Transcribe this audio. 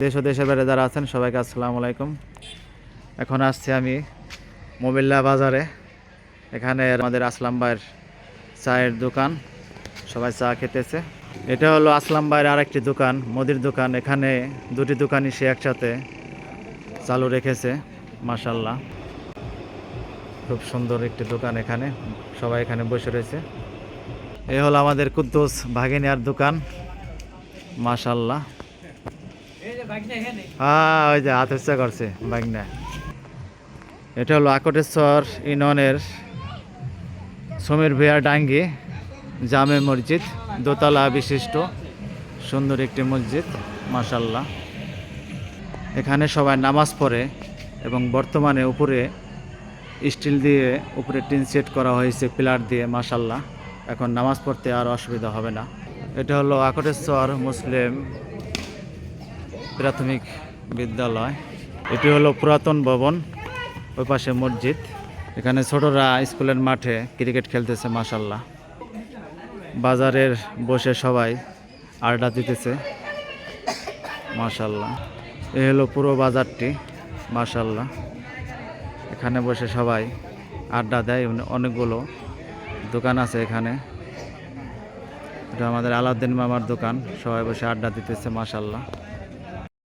দেশ ও দেশের বাইরে যারা আছেন, সবাইকে আসসালামু আলাইকুম। এখন আসছি আমি মোবিল্লা বাজারে। এখানে আমাদের আসলাম ভাইয়ের চায়ের দোকান। সবাই চা খেতেছে। এটা হলো আসলাম ভাইয়ের আরেকটি দোকান, মুদির দোকান। এখানে দুটি দোকানই সে একসাথে চালু রেখেছে মাশাল্লাহ খুব সুন্দর একটি দোকান এখানে, সবাই এখানে বসে রয়েছে। এ হলো আমাদের কুদ্দুস ভাগিনিয়ার দোকান মাশাল্লাহ হ্যাঁ ওই যে এটা হলো আকটেশ্বর ইউনিয়নের সমীর ভিয়ার ডাঙ্গি জামে মসজিদ, দোতলা বিশিষ্ট, সুন্দর একটি মসজিদ মাশাল্লাহ এখানে সবাই নামাজ পড়ে এবং বর্তমানে উপরে স্টিল দিয়ে উপরে টিন সেট করা হয়েছে, পিলার দিয়ে মাশাল্লাহ এখন নামাজ পড়তে আর অসুবিধা হবে না। এটা হলো আকটেশ্বর মুসলিম প্রাথমিক বিদ্যালয়। এটি হলো পুরাতন ভবন, ওই পাশে মসজিদ। এখানে ছোটরা স্কুলের মাঠে ক্রিকেট খেলতেছে মাশাল্লাহ বাজারের বসে সবাই আড্ডা দিতেছে মাশাল্লাহ এ হলো পুরো বাজারটি মাশাল্লাহ এখানে বসে সবাই আড্ডা দেয় অনেকগুলো দোকান আছে এখানে। এটা আমাদের আলাউদ্দিন মামার দোকান, সবাই বসে আড্ডা দিতেছে মাশাল্লাহ